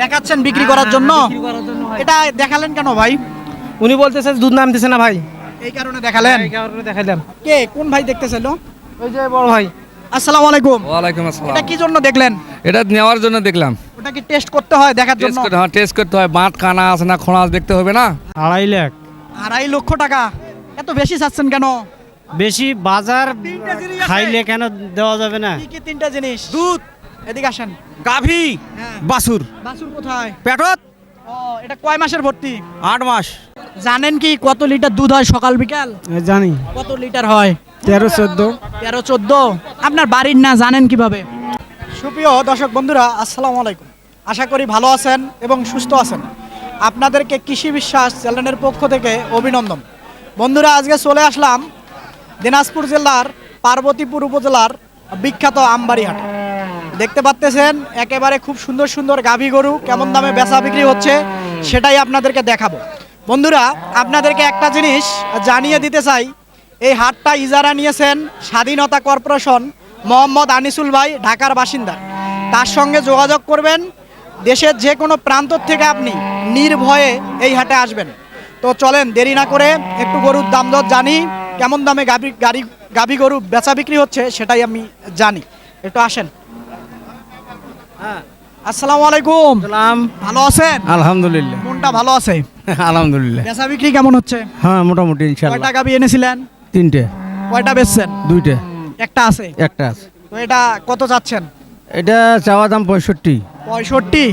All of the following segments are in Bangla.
দেখাচ্ছেন বিক্রি করার জন্য? এটা দেখালেন কেন ভাই? উনি বলতেছে দুধ নামতেছে না ভাই। এই কারণে দেখালেন? এই কারণে দেখাইলাম। কে? কোন ভাই দেখতেছিল? ওই যে বড় ভাই। আসসালামু আলাইকুম। ওয়ালাইকুম আসসালাম। এটা কি জন্য দেখলেন? এটা নেওয়ার জন্য দেখলাম। ওটা কি টেস্ট করতে হয় দেখার জন্য? টেস্ট করতে হয় টেস্ট করতে হয়। বাঁট কানা আছে না খোঁড়া আছে দেখতে হবে না? আড়াই লাখ। আড়াই লক্ষ টাকা। এত বেশি চাচ্ছেন কেন? বেশি বাজার। খাইলে কেন দেওয়া যাবে না? কি কি তিনটা জিনিস? দুধ। এদিকে আসেন। গাভী হ্যাঁ। বাসুর বাসুর কোথায়? পেটত? ও এটা কয় মাসের ভর্তি? আট মাস। জানেন কি কত লিটার দুধ হয় সকাল বিকাল? জানি। কত লিটার হয়? তেরো চোদ্দ। তেরো চোদ্দ। আপনার বাড়ির না জানেন কীভাবে? সুপ্রিয় দর্শক বন্ধুরা আসসালামু আলাইকুম। আশা করি ভালো আছেন এবং সুস্থ আছেন। আপনাদেরকে কৃষি বিশ্বাস চ্যানেলের পক্ষ থেকে অভিনন্দন। বন্ধুরা আজকে চলে আসলাম দিনাজপুর জেলার পার্বতীপুর উপজেলার বিখ্যাত আমবাড়ি হাট দেখতে পাচ্তেছেন, একেবারে খুব সুন্দর সুন্দর গাভী গরু, কেমন দামে বেচা বিক্রি হচ্ছে, সেটাই আপনাদেরকে দেখাবো। বন্ধুরা, আপনাদেরকে একটা জিনিস জানিয়ে দিতে চাই, এই হাটটা ইজারা নিয়েছেন স্বাধীনতা কর্পোরেশন মোহাম্মদ আনিসুল ভাই, ঢাকার বাসিন্দা। তার সঙ্গে যোগাযোগ করবেন, দেশের যে কোনো প্রান্ত থেকে আপনি নির্ভয়ে এই হাটে আসবেন। তো চলেন, দেরি না করে একটু গরুর দাম দর জানি, কেমন দামে গাভী গাড়ি গাভী গরু বেচা বিক্রি হচ্ছে সেটাই আমি জানি। একটু আসেন। আসসালামু আলাইকুম। সালাম ভালো আছেন? আলহামদুলিল্লাহ। মনটা ভালো আছে? আলহামদুলিল্লাহ। বেচা বিক্রি কেমন হচ্ছে? হ্যাঁ মোটামুটি কয়টা ইনশাল্লাহ গাভি এনেছিলেন? তিনটে। কয়টা বেচছেন? দুইটে। একটা আছে? একটা আছে। তো এটা কত চাচ্ছেন? এটা চাওয়া দাম পঁয়ষট্টি। পঁয়ষট্টি?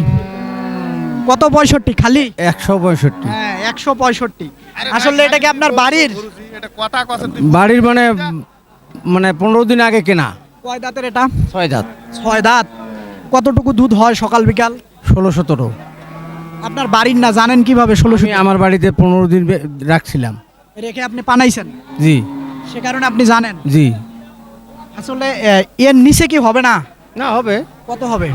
কত পঁয়ষট্টি? খালি? একশো পঁয়ষট্টি। হ্যাঁ একশো পঁয়ষট্টি। আসলে এটা কি আপনার বাড়ির? বাড়ির মানে মানে পনেরো দিন আগে কেনা। কয় দাঁতের এটা? ছয় দাঁত। ছয় দাঁত। কতটুকু দুধ হয় সকাল বিকাল? ষোলো সতেরো। আপনার বাড়ির না জানেন কীভাবে আমি আমার বাড়িতে পনেরো দিন বে- রাখছিলাম। রেখে আপনি পানাইছেন জি। সে কারণে আপনি জানেন? জি। আসলে এ, এর নিচে কি হবে না? না হবে। কত হবে?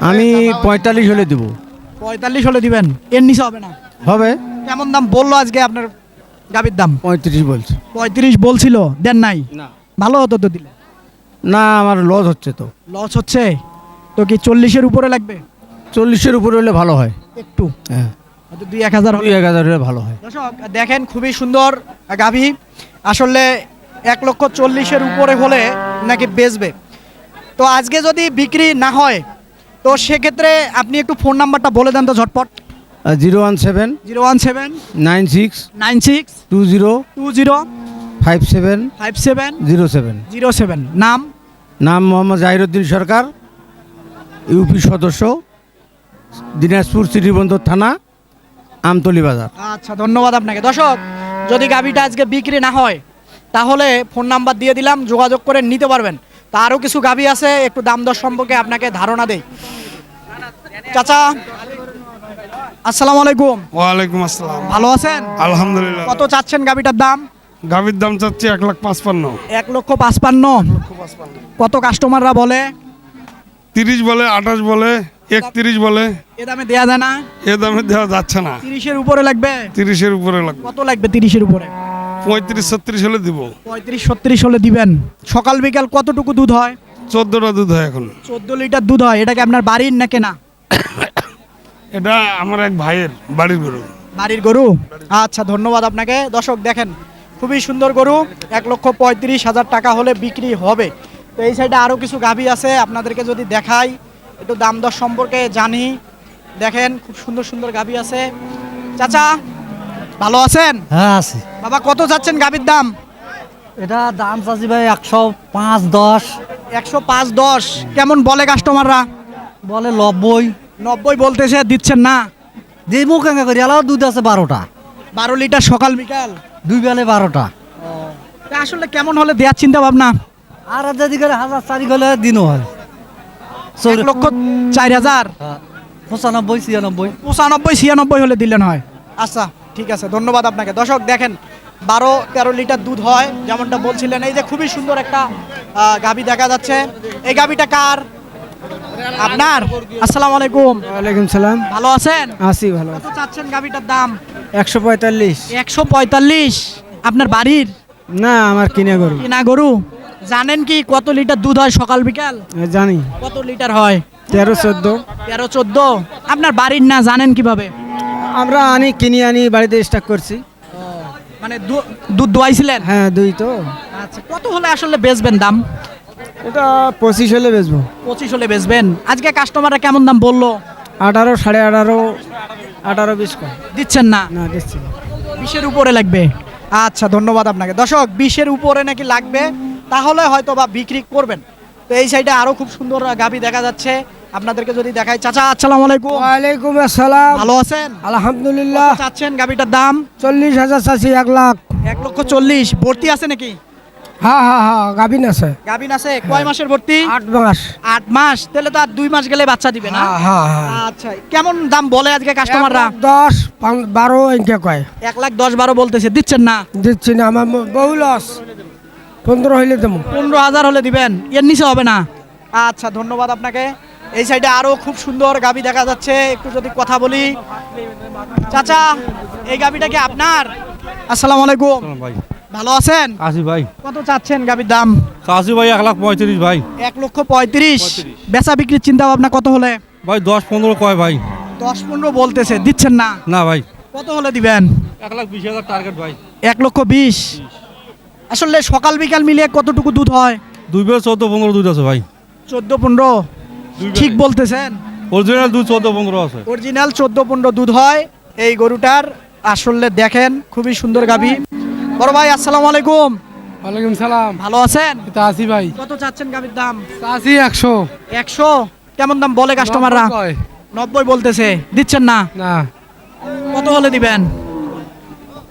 আমি পঁয়তাল্লিশ হলে দেবো। পঁয়তাল্লিশ হলে দিবেন? এর নিচে হবে না? হবে। কেমন দাম বলল আজকে আপনার গাভীর দাম? পঁয়ত্রিশ বলছে। পঁয়ত্রিশ বলছিল দেন নাই? না। ভালো হতো তো দিলে? না আমার লস হচ্ছে তো। লস হচ্ছে? তো কি চল্লিশের উপরে লাগবে? চল্লিশের উপরে হলে ভালো হয়। একটু। হ্যাঁ। হয়তো দুই এক হাজার দুই এক হাজার হলে ভালো হয়। দর্শক দেখেন খুবই সুন্দর গাভী। আসলে এক লক্ষ চল্লিশের উপরে হলে নাকি বেচবে। তো আজকে যদি বিক্রি না হয় তো সেক্ষেত্রে আপনি একটু ফোন নাম্বারটা বলে দেন তো ঝটপট। Zero one seven zero one seven nine six nine six two zero two zero five seven five seven zero seven. Zero seven. নাম? নাম মোহাম্মদ জাহিরুদ্দিন সরকার। ইউপি সদস্য দিনাজপুর শ্রীবন্দর থানা আমতলি বাজার। আচ্ছা ধন্যবাদ আপনাকে। দর্শক যদি গাভীটা আজকে বিক্রি না হয় তাহলে ফোন নাম্বার দিয়ে দিলাম যোগাযোগ করে নিতে পারবেন। তা আরও কিছু গাভী আছে একটু দাম দর সম্পর্কে আপনাকে ধারণা দেই। চাচা আসসালামু আলাইকুম। ওয়ালাইকুম আসসালাম। ভালো আছেন? আলহামদুলিল্লাহ। কত চাচ্ছেন গাভীটার দাম? গাভীর দাম চাচ্ছি এক লাখ পাঁচপান্ন। এক লক্ষ পাঁচপান্ন। কত কাস্টমাররা বলে? তিরিশ বলে আঠাশ বলে একত্রিশ বলে। এ দামে দেয়া যায় না? এ দামে দেওয়া যাচ্ছে না। তিরিশের উপরে লাগবে? তিরিশের উপরে লাগবে। কত লাগবে তিরিশের উপরে? পঁয়ত্রিশ ছত্রিশ হলে দিব। পঁয়ত্রিশ ছত্রিশ হলে দিবেন। সকাল বিকাল কতটুকু দুধ হয়? চোদ্দটা দুধ হয় এখন। চোদ্দ লিটার দুধ হয়। এটা কি আপনার বাড়ির না কেনা? এটা আমার এক ভাইয়ের বাড়ির গরু। বাড়ির গরু? আচ্ছা ধন্যবাদ আপনাকে। দর্শক দেখেন খুবই সুন্দর গরু। এক লক্ষ পঁয়ত্রিশ হাজার টাকা হলে বিক্রি হবে। তো এই সাইডে আরও কিছু গাভী আছে আপনাদেরকে যদি দেখাই একটু দাম দর সম্পর্কে জানি। দেখেন খুব সুন্দর সুন্দর গাভী আছে। চাচা ভালো আছেন? হ্যাঁ আছে। বাবা কত যাচ্ছেন গাভীর দাম? এটা দাম চাচ্ছি ভাই একশো পাঁচ দশ। একশো পাঁচ দশ। কেমন বলে কাস্টমাররা বলে নব্বই। নব্বই বলতেছে দিচ্ছেন না? মুখ এঙ্গা করি এলাও দুধ আছে বারোটা। বারো লিটার সকাল বিকাল? দুই বেলে বারোটা। আসলে কেমন হলে দেওয়ার চিন্তা ভাবনা? আর যদি করে হাজার চারি দিনও হয়। এক লক্ষ চার হাজার? হ্যাঁ, পঁচানব্বই ছিয়ানব্বই। পঁচানব্বই ছিয়ানব্বই হলে দিলেন হয়। আচ্ছা। ঠিক আছে ধন্যবাদ আপনাকে। দর্শক দেখেন বারো তেরো লিটার দুধ হয় যেমনটা বলছিলেন। এই যে খুবই সুন্দর একটা দেখা যাচ্ছে। এই গাভীটা কার? আপনার? আসসালামু আলাইকুম। ওয়ালাইকুম সালাম। ভালো আছেন? আসি ভালো। কত চাচ্ছেন গাভীটার দাম? একশো পঁয়তাল্লিশ। একশো পঁয়তাল্লিশ। আপনার বাড়ির? না আমার কিনে গরু। কিনা গরু? জানেন কি কত লিটার দুধ হয় সকাল বিকাল? জানি। কত লিটার হয়? তেরো চোদ্দ। তেরো চোদ্দ। আপনার বাড়ির না জানেন কীভাবে? আমরা আনি কিনে আনি বাড়িতে স্টক করছি। মানে দুধ দোয়াইছিলেন? হ্যাঁ দুই তো। আচ্ছা কত হলে আসলে বেচবেন দাম? এটা পঁচিশ হলে বেচবো। পঁচিশ হলে বেচবেন। আজকে কাস্টমাররা কেমন দাম বলল? আঠারো সাড়ে আঠারো আঠারো বিশ দিচ্ছেন না? না দিচ্ছি বিশের উপরে লাগবে। আচ্ছা ধন্যবাদ আপনাকে। দর্শক বিশের উপরে নাকি লাগবে? তাহলে হয়তো বা বিক্রি করবেন। তো এই সাইডে আরও খুব সুন্দর গাবি দেখা যাচ্ছে। আপনাদেরকে যদি দেখাই চাচা আসসালামু আলাইকুম। ওয়ালাইকুম আসসালাম। ভালো আছেন? আলহামদুলিল্লাহ। চাচ্ছেন গাবিটার দাম? চল্লিশ হাজার চাষি এক লাখ। এক লক্ষ চল্লিশ। ভর্তি আছে নাকি? হ্যাঁ হ্যাঁ হ্যাঁ গাভিন আছে। গাবিন আছে। কয় মাসের ভর্তি? আট মাস। আট মাস। তাহলে তো আর দুই মাস গেলে বাচ্চা দিবে না? হ্যাঁ হ্যাঁ হ্যাঁ। আচ্ছা কেমন দাম বলে আজকে কাস্টমাররা দশ বারো ইনকে কয়। এক লাখ দশ বারো বলতেছে। দিচ্ছেন না? দিচ্ছি না আমার বহু লস পনেরো হইলে দেবো। পনেরো হাজার হলে দিবেন। এর নিচে হবে না। আচ্ছা ধন্যবাদ আপনাকে। এই সাইডে আরও খুব সুন্দর গাবি দেখা যাচ্ছে। একটু যদি কথা বলি। চাচা এই গাবিটা কি আপনার? আসসালামু আলাইকুম। ভাই। ভালো আছেন? আসি ভাই। কত চাচ্ছেন গাবির দাম? আসি ভাই এক লাখ পঁয়ত্রিশ ভাই। এক লক্ষ পঁয়ত্রিশ। বেচা বিক্রির চিন্তা ভাবনা কত হলে? ভাই দশ পনেরো কয় ভাই? দশ পনেরো বলতেছে দিচ্ছেন না? না ভাই। কত হলে দিবেন? এক লাখ বিশ হাজার টার্গেট ভাই। এক লক্ষ বিশ। আসলে সকাল বিকাল মিলিয়ে কতটুকু দুধ হয়? দুই বেলা চোদ্দ পনেরো দুধ আছে ভাই। চোদ্দ পনেরো? ঠিক বলতেছেন? অরিজিনাল দুধ চোদ্দ পনেরো আছে। অরিজিনাল চোদ্দ পনেরো দুধ হয়। এই গরুটার আসলে দেখেন খুবই সুন্দর গাভী। বড় ভাই আসসালামু আলাইকুম। ওয়ালাইকুম সালাম। ভালো আছেন? এটা আছি ভাই। কত চাচ্ছেন গাভীর দাম? আছি একশো। একশো? কেমন দাম বলে কাস্টমাররা নব্বই বলতেছে। দিচ্ছেন না? না। কত হলে দিবেন?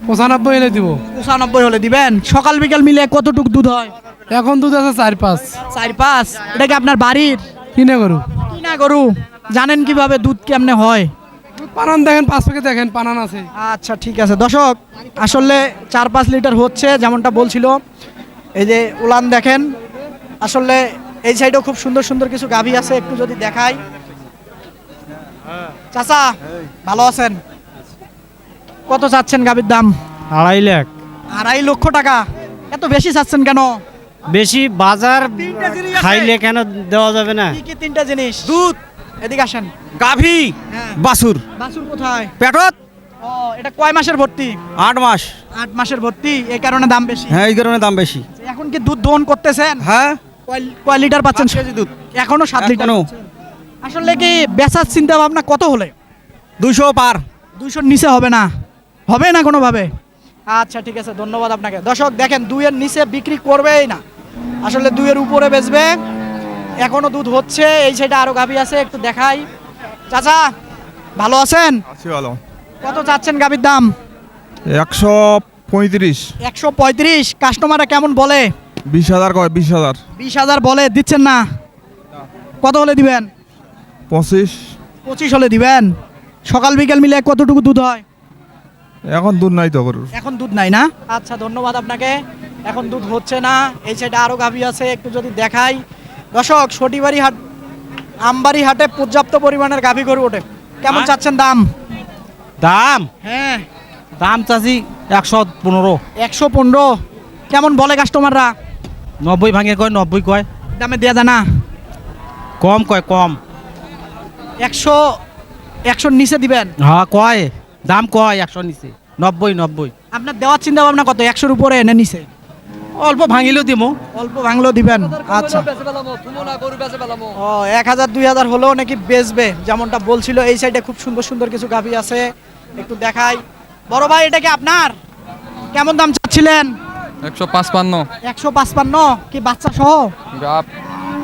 পঁচানব্বই এলে দিব। পঁচানব্বই হলে দিবেন। সকাল বিকাল মিলে কতটুক দুধ হয়? এখন দুধ আছে চার পাঁচ। চার পাঁচ। এটা কি আপনার বাড়ির? কিনে করু কিনা গরু। জানেন কীভাবে দুধ কেমনে হয়? পানান দেখেন পাঁচ প্যাকেট দেখেন পানান আছে। আচ্ছা ঠিক আছে। দর্শক আসলে চার পাঁচ লিটার হচ্ছে যেমনটা বলছিল। এই যে উলান দেখেন আসলে এই সাইডেও খুব সুন্দর সুন্দর কিছু গাভী আছে একটু যদি দেখাই। চাচা ভালো আছেন? কত চাচ্ছেন গাভীর দাম? আড়াই লাখ। আড়াই লক্ষ টাকা। এত বেশি চাচ্ছেন কেন? বেশি বাজার। খাইলে কেন দেওয়া যাবে না? কি কি তিনটা জিনিস? দুধ। এদিকে আসেন। গাভী হ্যাঁ। বাসুর বাছুর কোথায়? পেটত? ও এটা কয় মাসের ভর্তি? আট মাস। আট মাসের ভর্তি। এই কারণে দাম বেশি? হ্যাঁ এই কারণে দাম বেশি। এখন কি দুধ দহন করতেছেন? হ্যাঁ। কয়- লিটার পাচ্ছেন? কেজি দুধ। এখনও সাত লিটার। আসলে কি বেচার চিন্তা ভাবনা কত হলে? দুইশো পার। দুইশোর নিচে হবে না? হবে না কোনোভাবে? আচ্ছা ঠিক আছে ধন্যবাদ আপনাকে। দর্শক দেখেন দুইয়ের নিচে বিক্রি করবেই না। আসলে দুইয়ের উপরে বেচবে। এখনও দুধ হচ্ছে এই সাইডে আরও গাভী আছে একটু দেখাই। চাচা ভালো আছেন? আছি ভালো। কত চাচ্ছেন গাভীর দাম? একশো পঁয়ত্রিশ। একশো পঁয়ত্রিশ কাস্টমাররা কেমন বলে? বিশ হাজার কয় বিশ হাজার। বিশ হাজার বলে দিচ্ছেন না? কত হলে দিবেন? পঁচিশ। পঁচিশ হলে দিবেন। সকাল বিকেল মিলে কতটুকু দুধ হয়? এখন দুধ নাই তো গরুর। এখন দুধ নাই না? আচ্ছা ধন্যবাদ আপনাকে। এখন দুধ হচ্ছে না এই সাইডে আরও গাভী আছে একটু যদি দেখাই। দর্শক সটিবাড়ি হাট আমবাড়ি হাটে পর্যাপ্ত পরিমাণের গাভী গরু ওঠে। কেমন চাচ্ছেন দাম? দাম? হ্যাঁ। দাম চাষি একশো পনেরো। একশো পনেরো। কেমন বলে কাস্টমাররা নব্বই ভাঙে কয় নব্বই কয়। দামে দেওয়া যায় না? কম কয় কম। একশো একশোর নিচে দিবেন? হ্যাঁ কয়। দাম কয় একশো নিচে? নব্বই নব্বই। আপনার দেওয়ার চিন্তা ভাবনা কত? একশোর উপরে এনে নিচে অল্প ভাঙিলেও দিব অল্প ভাঙলেও দিবেন। আচ্ছা। ও এক হাজার দুই হাজার হলেও নাকি বেচবে যেমনটা বলছিল। এই সাইডে খুব সুন্দর সুন্দর কিছু গাভী আছে। একটু দেখাই। বড় ভাই এটা কি আপনার? কেমন দাম চাচ্ছিলেন? একশো পাঁচপান্ন। একশো পাঁচপান্ন? কি বাচ্চা সহ? গাপ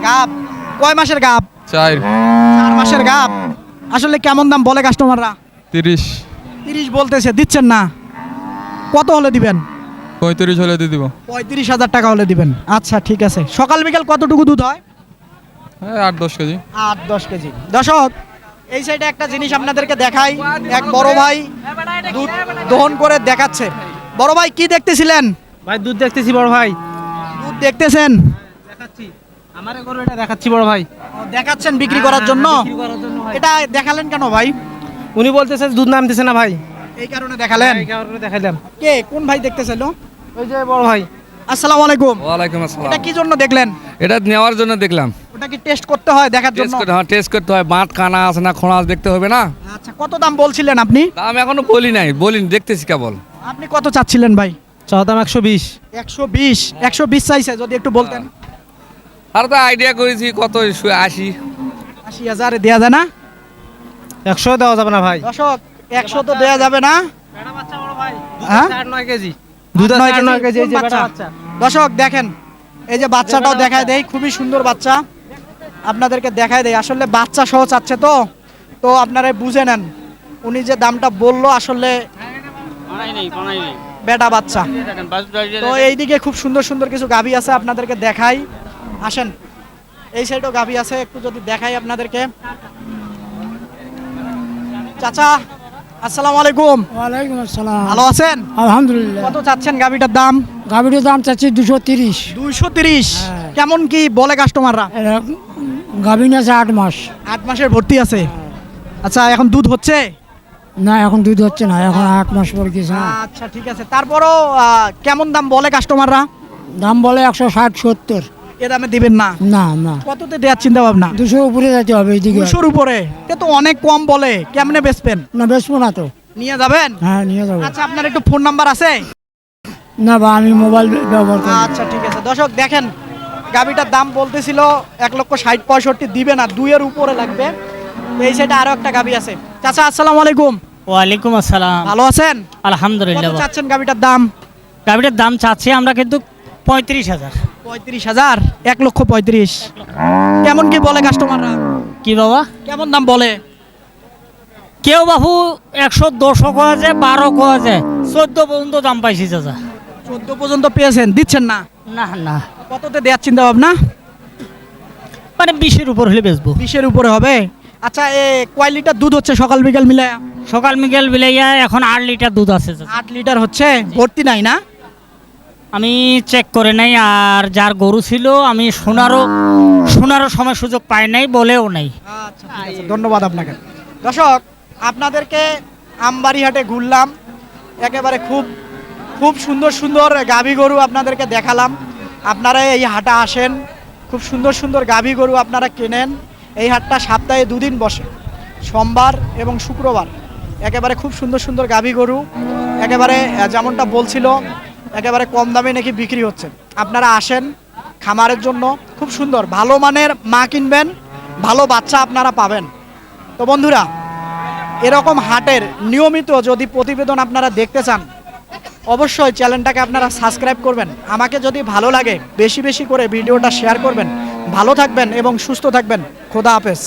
গাব। কয় মাসের গাব? চার। চার মাসের গাব। আসলে কেমন দাম বলে কাস্টমাররা তিরিশ। তিরিশ বলতেছে দিচ্ছেন না। কত হলে দিবেন? পঁয়ত্রিশ হলে দিয়ে দিব। পঁয়ত্রিশ হাজার টাকা হলে দিবেন। আচ্ছা ঠিক আছে। সকাল বিকাল কতটুকু দুধ হয়? হ্যাঁ আট দশ কেজি। আট দশ কেজি। দর্শক এই সাইডে একটা জিনিস আপনাদেরকে দেখাই। এক বড় ভাই দুধ দহন করে দেখাচ্ছে। বড় ভাই কি দেখতেছিলেন? ভাই দুধ দেখতেছি বড় ভাই। দুধ দেখতেছেন? দেখাচ্ছি। আমার গরু এটা দেখাচ্ছি বড় ভাই। দেখাচ্ছেন বিক্রি করার জন্য? করার জন্য। এটা দেখালেন কেন ভাই? উনি বলতেছে দুধ নামতেছে না ভাই। এই কারণে দেখালেন? এই কারণে দেখাইলাম। কে? কোন ভাই দেখতেছিল? ওই যে বড় ভাই। আসসালামু আলাইকুম। ওয়ালাইকুম আসসালাম। এটা কি জন্য দেখলেন? এটা নেওয়ার জন্য দেখলাম। ওটা নাকি টেস্ট করতে হয় দেখার জন্য? টেস্ট করতে হয় টেস্ট করতে হয়। বাঁট কানা আছে না খোঁড়া আছে দেখতে হবে না? আচ্ছা কত দাম বলছিলেন আপনি? দাম এখনও বলি নাই। বলিনি দেখতেছি কেবল। আপনি কত চাচ্ছিলেন ভাই? চাওয়া দাম একশো বিশ। একশো বিশ? একশো বিশ চাইছে যদি একটু বলতেন। আর তো আইডিয়া করেছি কত আশি। আশি হাজার দেওয়া যায় না? একশো দেওয়া যাবে না ভাই। দর্শক একশো তো দেওয়া যাবে না? দর্শক দেখেন এই যে বাচ্চাটাও দেখায় দেয় খুবই সুন্দর বাচ্চা। আপনাদেরকে দেখায় দেয় আসলে বাচ্চা সহ চাচ্ছে তো। তো আপনারা বুঝে নেন উনি যে দামটা বলল আসলে বেটা বাচ্চা। তো এইদিকে খুব সুন্দর সুন্দর কিছু গাভী আছে আপনাদেরকে দেখাই। আসেন এই সাইডও গাভী আছে একটু যদি দেখাই আপনাদেরকে। চাচা আসসালামু আলাইকুম। ওয়ালাইকুম আসসালাম। ভালো আছেন? আলহামদুলিল্লাহ। কত চাচ্ছেন গাভীটার দাম? গাভীটির দাম চাচ্ছি দুশো তিরিশ। দুইশো তিরিশ। কেমন কি বলে কাস্টমাররা গাভীন আছে আট মাস। আট মাসের ভর্তি আছে। আচ্ছা এখন দুধ হচ্ছে? না এখন দুধ হচ্ছে না এখন আট মাস পর গেছে আচ্ছা ঠিক আছে। তারপরও কেমন দাম বলে কাস্টমাররা দাম বলে একশো ষাট সত্তর। এ দামে দিবেন না? না না। কততে দেওয়ার চিন্তা ভাবনা দুশো উপরে যেতে হবে এইদিকে। দুশোর উপরে? এ তো অনেক কম বলে। কেমনে বেচবেন? না বেচবো না তো। নিয়ে যাবেন? হ্যাঁ নিয়ে যাব। আচ্ছা আপনার একটু ফোন নাম্বার আছে? না বা আমি মোবাইল ব্যবহার করি। আচ্ছা ঠিক আছে। দর্শক দেখেন গাবিটার দাম বলতেছিল এক লক্ষ ষাট পঁয়ষট্টি দিবে না দুইয়ের উপরে লাগবে। এই সাইডে আরও একটা গাবি আছে। চাচা আসসালামু আলাইকুম। ওয়ালাইকুম আসসালাম। ভালো আছেন? কত আলহামদুলিল্লাহ চাচ্ছেন গাবিটার দাম? গাড়িটার দাম চাচ্ছি আমরা কিন্তু পঁয়ত্রিশ হাজার। পঁয়ত্রিশ হাজার? এক লক্ষ পঁয়ত্রিশ। কেমন কি বলে কাস্টমাররা কি বাবা? কেমন দাম বলে? কেউ বাবু একশো দশও কোয়া যায় বারো কোয়া যায়। চোদ্দ পর্যন্ত দাম পাইছি চাচা। চোদ্দ পর্যন্ত পেয়েছেন দিচ্ছেন না? না না। কততে দেওয়ার চিন্তা ভাবনা মানে বিশের উপর হলে বেচবো। বিশের উপরে হবে? আচ্ছা এ কয় লিটার দুধ হচ্ছে সকাল বিকাল মিলে সকাল বিকেল বিলাইয়া এখন আট লিটার দুধ আছে আট লিটার হচ্ছে? ভর্তি নাই না? আমি চেক করে নাই আর যার গরু ছিল, আমি শোনারও শোনারও সময় সুযোগ পাই নাই বলেও নাই। আচ্ছা ধন্যবাদ আপনাকে। দর্শক, আপনাদেরকে আমবাড়িহাটে ঘুরলাম, একেবারে খুব খুব সুন্দর সুন্দর গাভী গরু আপনাদেরকে দেখালাম। আপনারা এই হাটে আসেন, খুব সুন্দর সুন্দর গাভী গরু আপনারা কেনেন। এই হাটটা সপ্তাহে দুদিন বসে, সোমবার এবং শুক্রবার। একেবারে খুব সুন্দর সুন্দর গাভী গরু। একেবারে যেমনটা বলছিল একেবারে কম দামে নাকি বিক্রি হচ্ছে। আপনারা আসেন খামারের জন্য। খুব সুন্দর, ভালো মানের মা কিনবেন, ভালো বাচ্চা আপনারা পাবেন। তো বন্ধুরা, এরকম হাটের নিয়মিত যদি প্রতিবেদন আপনারা দেখতে চান, অবশ্যই চ্যানেলটাকে আপনারা সাবস্ক্রাইব করবেন। আমাকে যদি ভালো লাগে, বেশি বেশি করে ভিডিওটা শেয়ার করবেন। ভালো থাকবেন এবং সুস্থ থাকবেন। খোদা হাফেজ।